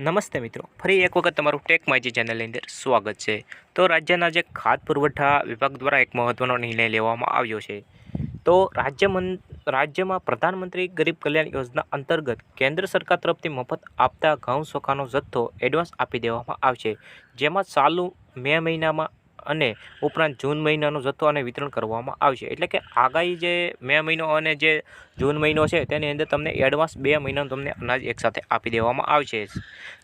નમસ્તે મિત્રો. ફરી એક વખત તમારું ટેક માયજી ચેનલની અંદર સ્વાગત છે. તો રાજ્યના જે ખાદ્ય પુરવઠા વિભાગ દ્વારા એક મહત્ત્વનો નિર્ણય લેવામાં આવ્યો છે. તો રાજ્ય મન રાજ્યમાં પ્રધાનમંત્રી ગરીબ કલ્યાણ યોજના અંતર્ગત કેન્દ્ર સરકાર તરફથી મફત આપતા ઘઉં ચોખાનો જથ્થો એડવાન્સ આપી દેવામાં આવશે. જેમાં ચાલુ મે મહિનામાં અને ઉપરાંત જૂન મહિનાનો જથ્થો અને વિતરણ કરવામાં આવશે. એટલે કે આગાહી જે મે મહિનો અને જે જૂન મહિનો છે, તેની અંદર તમને એડવાન્સ બે મહિનાનું તમને અનાજ એકસાથે આપી દેવામાં આવશે.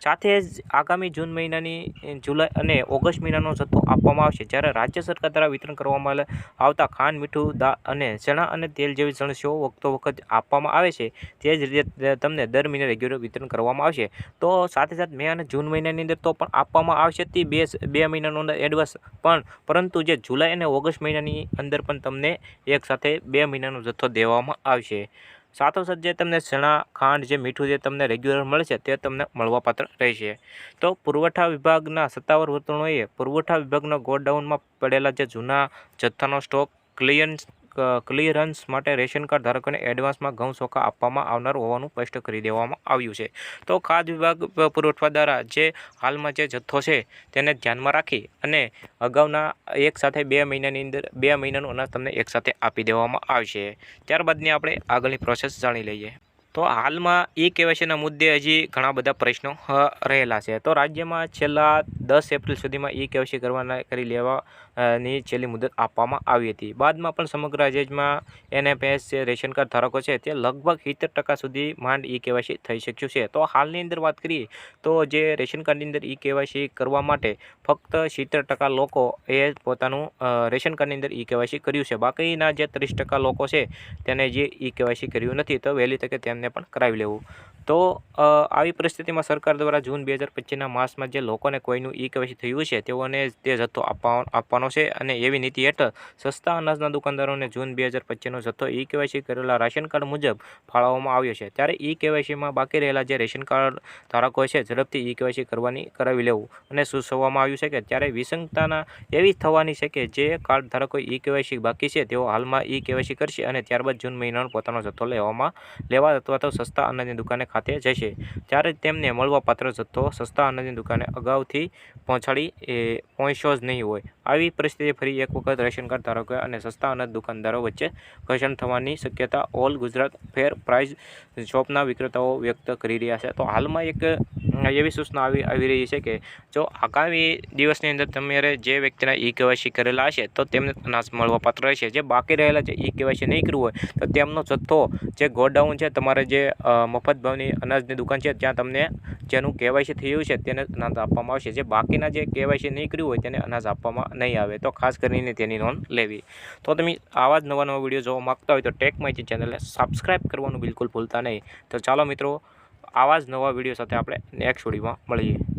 સાથે જ આગામી જૂન મહિનાની જુલાઈ અને ઓગસ્ટ મહિનાનો જથ્થો આપવામાં આવશે. જ્યારે રાજ્ય સરકાર દ્વારા વિતરણ કરવામાં આવતા ખાંડ, મીઠું દાળ અને ચણા અને તેલ જેવી જણસીઓ વખતો વખત આપવામાં આવે છે, તે જ રીતે તમને દર મહિને રેગ્યુલર વિતરણ કરવામાં આવશે. તો સાથે સાથે મે અને જૂન મહિનાની અંદર તો પણ આપવામાં આવશે તે બે બે મહિનાનો એડવાન્સ પણ પરંતુ જે જુલાઈ અને ઓગસ્ટ મહિનાની અંદર પણ તમને એક સાથે બે મહિનાનો જથ્થો દેવામાં આવશે. સાથોસાથ જે તમને ચણા, ખાંડ, જે મીઠું જે તમને રેગ્યુલર મળશે તે તમને મળવાપાત્ર રહેશે. તો પુરવઠા વિભાગના સત્તાવાર વર્તણોએ પુરવઠા વિભાગના ગોડાઉનમાં પડેલા જે જૂના જથ્થાનો સ્ટોક ક્લિયરન્સ ક્લિયરન્સ માટે રેશન કાર્ડ ધારકોને એડવાન્સમાં ઘઉં ચોખા આપવામાં આવનાર હોવાનું સ્પષ્ટ કરી દેવામાં આવ્યું છે. તો ખાદ્ય વિભાગ પુરવઠા દ્વારા જે હાલમાં જે જથ્થો છે તેને ધ્યાનમાં રાખી અને અગાઉના એક સાથે બે મહિનાની અંદર, બે મહિનાનું અનાજ તમને એકસાથે આપી દેવામાં આવશે. ત્યારબાદની આપણે આગળની પ્રોસેસ જાણી લઈએ. તો હાલમાં ઈ કેવાયસીના મુદ્દે હજી ઘણા બધા પ્રશ્નો રહેલા છે. તો રાજ્યમાં છેલ્લા દસ એપ્રિલ સુધીમાં ઈ કેવાયસી કરવાના કરી લેવાની છેલ્લી મુદત આપવામાં આવી હતી. બાદમાં પણ સમગ્ર રાજ્યમાં એનએફએસ જે રેશન કાર્ડ ધારકો છે તે લગભગ સિત્તેર ટકા સુધી માંડ ઈ કેવાયસી થઈ શક્યું છે. તો હાલની અંદર વાત કરીએ તો જે રેશન કાર્ડની અંદર ઈ કેવાયસી કરવા માટે ફક્ત સિત્તેર ટકા લોકો એ પોતાનું રેશન કાર્ડની અંદર ઈ કેવાયસી કર્યું છે. બાકીના જે ત્રીસ લોકો છે તેને જે ઈ કેવાયસી કર્યું નથી. તો વહેલી તકે તેમને પણ કરાવી લેવું. તો આવી પરિસ્થિતિમાં સરકાર દ્વારા જૂન બે હજાર પચીસના માસમાં જે લોકોને કોઈનું ઈ કેવાયસી થયું છે, તેઓને તે જથ્થો આપવા, આપવાનો છે અને એવી નીતિ હેઠળ સસ્તા અનાજના દુકાનદારોને જૂન બે હજાર પચીસનો જથ્થો ઈ કેવાયસી કરેલા રાશન કાર્ડ મુજબ ફાળવવામાં આવ્યો છે. ત્યારે ઈ કેવાયસીમાં બાકી રહેલા જે રેશન કાર્ડ ધારકો છે, ઝડપથી ઈ કેવાયસી કરવાની, કરાવી લેવું અને સૂચવવામાં આવ્યું છે કે ત્યારે વિસંગતાના એવી થવાની છે કે જે કાર્ડ ધારકો ઈ કેવાયસી બાકી છે, તેઓ હાલમાં ઈ કેવાયસી કરશે અને ત્યારબાદ જૂન મહિનાનો પોતાનો જથ્થો લેવામાં લેવા અથવા તો સસ્તા અનાજની દુકાને ખાતે જશે. ત્યારે તેમને મળવાપાત્ર જથ્થો સસ્તા અનાજની દુકાને અગાઉથી પહોંચાડી એ પહોંચ્યો જ નહીં હોય. આવી પરિસ્થિતિ ફરી એક વખત રેશન કાર્ડ ધારકો અને સસ્તા અનાજ દુકાનદારો વચ્ચે ઘર્ષણ થવાની શક્યતા ઓલ ગુજરાત ફેર પ્રાઇઝ શોપના વિક્રેતાઓ વ્યક્ત કરી રહ્યા છે. તો હાલમાં એક એવી સૂચના આવી આવી રહી છે કે જો આગામી દિવસની અંદર તમારે જે વ્યક્તિના ઈ કેવાયસી કરેલા હશે, તો તેમને અનાજ મળવાપાત્ર રહેશે. જે બાકી રહેલા જે ઈ કેવાયસી નહીં કરવું હોય, તો તેમનો જથ્થો જે ગોડાઉન છે, તમારે જે મફત ભાવની અનાજની દુકાન છે, ત્યાં તમને જેનું કેવાયસી થયું છે, તેને અનાજ આપવામાં આવશે. જે બાકીના જે કેવાયસી નહીં કર્યું હોય, તેને અનાજ આપવામાં નહીં આવે. તો ખાસ કરીને તેની નોંધ લેવી. તો તમે આવા જ નવા નવા વીડિયો જોવા માગતા હોય, તો ટેક માહિતી ચેનલને સબસ્ક્રાઈબ કરવાનું બિલકુલ ભૂલતા નહીં. તો ચાલો મિત્રો આવા જ નવા વીડિયો સાથે આપણે નેક્સ્ટ વિડીયોમાં મળીએ.